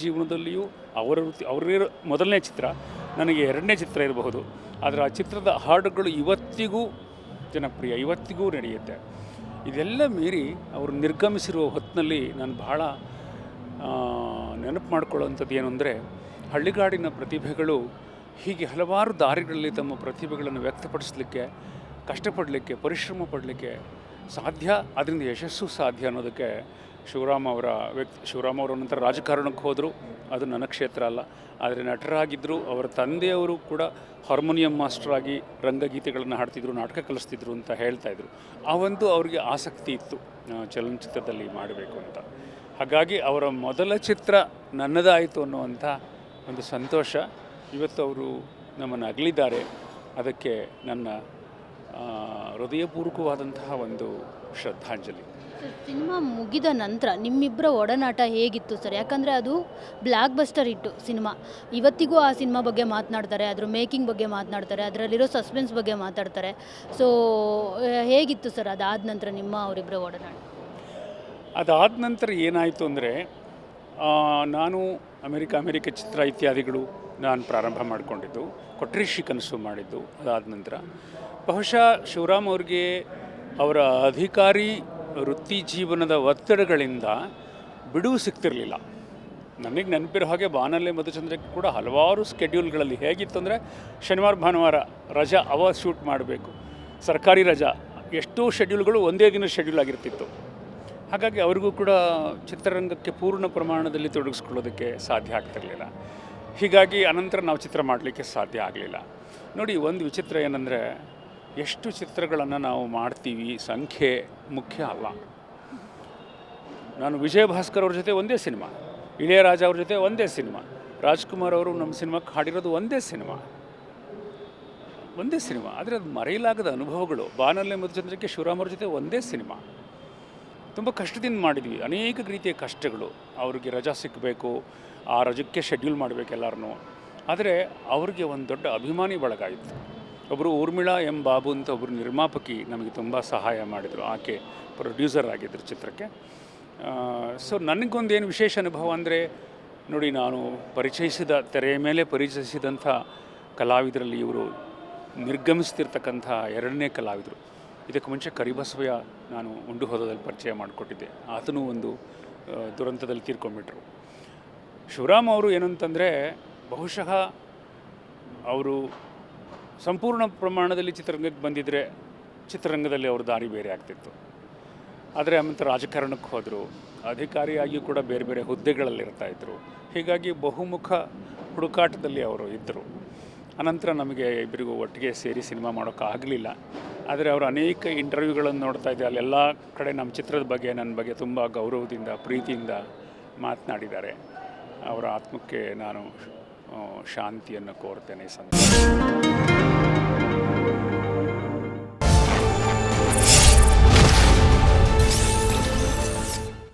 ಜೀವನದಲ್ಲಿಯೂ ಅವರ ವೃತ್ತಿ ಅವರೇ ಮೊದಲನೇ ಚಿತ್ರ, ನನಗೆ ಎರಡನೇ ಚಿತ್ರ ಇರಬಹುದು. ಆದರೆ ಆ ಚಿತ್ರದ ಹಾಡುಗಳು ಇವತ್ತಿಗೂ ಜನಪ್ರಿಯ, ಇವತ್ತಿಗೂ ನಡೆಯುತ್ತೆ. ಇದೆಲ್ಲ ಮೀರಿ ಅವರು ನಿರ್ಗಮಿಸಿರುವ ಹೊತ್ತಿನಲ್ಲಿ ನಾನು ಬಹಳ ನೆನಪು ಮಾಡ್ಕೊಳ್ಳೋವಂಥದ್ದು ಏನು ಅಂದರೆ, ಹಳ್ಳಿಗಾಡಿನ ಪ್ರತಿಭೆಗಳು ಹೀಗೆ ಹಲವಾರು ದಾರಿಗಳಲ್ಲಿ ತಮ್ಮ ಪ್ರತಿಭೆಗಳನ್ನು ವ್ಯಕ್ತಪಡಿಸಲಿಕ್ಕೆ, ಕಷ್ಟಪಡಲಿಕ್ಕೆ, ಪರಿಶ್ರಮ ಪಡಲಿಕ್ಕೆ ಸಾಧ್ಯ. ಅದರಿಂದ ಯಶಸ್ಸು ಸಾಧ್ಯ ಅನ್ನೋದಕ್ಕೆ ಶಿವರಾಮ ಅವರ ವ್ಯಕ್ತಿ, ಶಿವರಾಮ್ ಅವರ ನಂತರ ರಾಜಕಾರಣಕ್ಕೆ ಹೋದರು. ಅದು ನನ್ನ ಕ್ಷೇತ್ರ ಅಲ್ಲ. ಆದರೆ ನಟರಾಗಿದ್ದರು ಅವರ ತಂದೆಯವರು ಕೂಡ ಹಾರ್ಮೋನಿಯಂ ಮಾಸ್ಟರ್ ಆಗಿ ರಂಗಗೀತೆಗಳನ್ನು ಹಾಡ್ತಿದ್ರು, ನಾಟಕ ಕಲಿಸ್ತಿದ್ರು ಅಂತ ಹೇಳ್ತಾ ಇದ್ರು. ಆ ಒಂದು ಅವರಿಗೆ ಆಸಕ್ತಿ ಇತ್ತು. ಚಲನಚಿತ್ರದಲ್ಲಿ ಮಾಡಬೇಕು ಅಂತ. ಹಾಗಾಗಿ ಅವರ ಮೊದಲ ಚಿತ್ರ ನನ್ನದಾಯಿತು ಅನ್ನುವಂಥ ಒಂದು ಸಂತೋಷ. ಇವತ್ತು ಅವರು ನಮ್ಮನ್ನು ಅಗಲಿದ್ದಾರೆ. ಅದಕ್ಕೆ ನನ್ನ ಹೃದಯಪೂರ್ವಕವಾದಂತಹ ಒಂದು ಶ್ರದ್ಧಾಂಜಲಿ. ಸಿನಿಮಾ ಮುಗಿದ ನಂತರ ನಿಮ್ಮಿಬ್ಬರ ಒಡನಾಟ ಹೇಗಿತ್ತು ಸರ್? ಯಾಕಂದರೆ ಅದು ಬ್ಲ್ಯಾಕ್ ಬಸ್ಟರ್ ಇಟ್ಟು ಸಿನಿಮಾ. ಇವತ್ತಿಗೂ ಆ ಸಿನಿಮಾ ಬಗ್ಗೆ ಮಾತನಾಡ್ತಾರೆ, ಅದರ ಮೇಕಿಂಗ್ ಬಗ್ಗೆ ಮಾತನಾಡ್ತಾರೆ, ಅದರಲ್ಲಿರೋ ಸಸ್ಪೆನ್ಸ್ ಬಗ್ಗೆ ಮಾತಾಡ್ತಾರೆ. ಸೊ ಹೇಗಿತ್ತು ಸರ್ ಅದಾದ ನಂತರ ನಿಮ್ಮ ಅವರಿಬ್ಬರ ಒಡನಾಟ? ಅದಾದ ನಂತರ ಏನಾಯಿತು ಅಂದರೆ ನಾನು ಅಮೆರಿಕ ಅಮೆರಿಕ ಚಿತ್ರ ಇತ್ಯಾದಿಗಳು ನಾನು ಪ್ರಾರಂಭ ಮಾಡಿಕೊಂಡಿದ್ದು ಕೊಟ್ರೇಶಿ ಕನಸು ಮಾಡಿದ್ದು ಅದಾದ ನಂತರ. ಬಹುಶಃ ಶಿವರಾಮ್ ಅವ್ರಿಗೆ ಅವರ ಅಧಿಕಾರಿ ವೃತ್ತಿ ಜೀವನದ ಒತ್ತಡಗಳಿಂದ ಬಿಡುವು ಸಿಗ್ತಿರಲಿಲ್ಲ. ನನಗೆ ನೆನಪಿರೋ ಹಾಗೆ ಬಾನಲ್ಲೆ ಮಧುಚಂದ್ರ ಕೂಡ ಹಲವಾರು ಸ್ಕೆಡ್ಯೂಲ್ಗಳಲ್ಲಿ ಹೇಗಿತ್ತು ಅಂದರೆ ಶನಿವಾರ, ಭಾನುವಾರ ರಜಾ ಅವ ಶೂಟ್ ಮಾಡಬೇಕು. ಸರ್ಕಾರಿ ರಜಾ, ಎಷ್ಟೋ ಶೆಡ್ಯೂಲ್ಗಳು ಒಂದೇ ದಿನ ಶೆಡ್ಯೂಲ್ ಆಗಿರ್ತಿತ್ತು. ಹಾಗಾಗಿ ಅವರಿಗೂ ಕೂಡ ಚಿತ್ರರಂಗಕ್ಕೆ ಪೂರ್ಣ ಪ್ರಮಾಣದಲ್ಲಿ ತೊಡಗಿಸ್ಕೊಳ್ಳೋದಕ್ಕೆ ಸಾಧ್ಯ ಆಗ್ತಿರಲಿಲ್ಲ. ಹೀಗಾಗಿ ಅನಂತರ ನಾವು ಚಿತ್ರ ಮಾಡಲಿಕ್ಕೆ ಸಾಧ್ಯ ಆಗಲಿಲ್ಲ. ನೋಡಿ, ಒಂದು ವಿಚಿತ್ರ ಏನಂದರೆ ಎಷ್ಟು ಚಿತ್ರಗಳನ್ನು ನಾವು ಮಾಡ್ತೀವಿ ಸಂಖ್ಯೆ ಮುಖ್ಯ ಅಲ್ಲ. ನಾನು ವಿಜಯ ಭಾಸ್ಕರ್ ಅವ್ರ ಜೊತೆ ಒಂದೇ ಸಿನಿಮಾ, ಇಳೆಯರಾಜ ಅವ್ರ ಜೊತೆ ಒಂದೇ ಸಿನಿಮಾ, ರಾಜ್ಕುಮಾರ್ ಅವರು ನಮ್ಮ ಸಿನಿಮಾಕ್ಕೆ ಹಾಡಿರೋದು ಒಂದೇ ಸಿನಿಮಾ. ಒಂದೇ ಸಿನಿಮಾ, ಆದರೆ ಅದು ಮರೆಯಲಾಗದ ಅನುಭವಗಳು. ಬಾನಲ್ಲೆ ಮಧುಚಂದ್ರಕ್ಕೆ ಶಿವರಾಮ್ ಅವ್ರ ಜೊತೆ ಒಂದೇ ಸಿನಿಮಾ. ತುಂಬ ಕಷ್ಟದಿಂದ ಮಾಡಿದ್ವಿ, ಅನೇಕ ರೀತಿಯ ಕಷ್ಟಗಳು. ಅವ್ರಿಗೆ ರಜಾ ಸಿಕ್ಕಬೇಕು ಆ ರಜಕ್ಕೆ ಶೆಡ್ಯೂಲ್ ಮಾಡಬೇಕು ಎಲ್ಲರನ್ನೂ ಆದರೆ ಅವ್ರಿಗೆ ಒಂದು ದೊಡ್ಡ ಅಭಿಮಾನಿ ಬಳಗ ಇತ್ತು ಒಬ್ಬರು ಊರ್ಮಿಳಾ ಎಂ ಬಾಬು ಅಂತ ಒಬ್ಬರು ನಿರ್ಮಾಪಕಿ ನಮಗೆ ತುಂಬ ಸಹಾಯ ಮಾಡಿದರು. ಆಕೆ ಪ್ರೊಡ್ಯೂಸರ್ ಆಗಿದ್ದರು ಚಿತ್ರಕ್ಕೆ. ಸೊ ನನಗೊಂದೇನು ವಿಶೇಷ ಅನುಭವ ಅಂದರೆ, ನೋಡಿ ನಾನು ಪರಿಚಯಿಸಿದ, ತೆರೆಯ ಮೇಲೆ ಪರಿಚಯಿಸಿದಂಥ ಕಲಾವಿದರಲ್ಲಿ ಇವರು ನಿರ್ಗಮಿಸ್ತಿರ್ತಕ್ಕಂಥ ಎರಡನೇ ಕಲಾವಿದರು. ಇದಕ್ಕೆ ಮುಂಚೆ ಕರಿಬಸವಯ್ಯ ನಾನು ಉಂಡು ಹೋದದಲ್ಲಿ ಪರಿಚಯ ಮಾಡಿಕೊಟ್ಟಿದ್ದೆ. ಆತನೂ ಒಂದು ದುರಂತದಲ್ಲಿ ತೀರ್ಕೊಂಡ್ಬಿಟ್ರು. ಶಿವರಾಮ್ ಅವರು ಏನಂತಂದರೆ, ಬಹುಶಃ ಅವರು ಸಂಪೂರ್ಣ ಪ್ರಮಾಣದಲ್ಲಿ ಚಿತ್ರರಂಗಕ್ಕೆ ಬಂದಿದ್ದರೆ ಚಿತ್ರರಂಗದಲ್ಲಿ ಅವ್ರ ದಾರಿ ಬೇರೆ ಆಗ್ತಿತ್ತು. ಆದರೆ ಆಮೇಲೆ ರಾಜಕಾರಣಕ್ಕೆ ಹೋದರು. ಅಧಿಕಾರಿಯಾಗಿಯೂ ಕೂಡ ಬೇರೆ ಬೇರೆ ಹುದ್ದೆಗಳಲ್ಲಿ ಇದ್ದರು ಹೀಗಾಗಿ ಬಹುಮುಖ ಹುಡುಕಾಟದಲ್ಲಿ ಅವರು ಇದ್ದರು ಅನಂತರ ನಮಗೆ ಇಬ್ಬರಿಗೂ ಒಟ್ಟಿಗೆ ಸೇರಿ ಸಿನಿಮಾ ಮಾಡೋಕ್ಕಾಗಲಿಲ್ಲ ಆದರೆ ಅವರು ಅನೇಕ ಇಂಟರ್ವ್ಯೂಗಳನ್ನು ನೋಡ್ತಾ ಇದ್ದೆ ಅಲ್ಲೆಲ್ಲ ಕಡೆ ನಮ್ಮ ಚಿತ್ರದ ಬಗ್ಗೆ, ನನ್ನ ಬಗ್ಗೆ ತುಂಬ ಗೌರವದಿಂದ, ಪ್ರೀತಿಯಿಂದ ಮಾತನಾಡಿದ್ದಾರೆ. ಅವರ ಆತ್ಮಕ್ಕೆ ನಾನು ಶಾಂತಿಯನ್ನು ಕೋರ್ತೇನೆ ಸಂದರ್ಭದಲ್ಲಿ.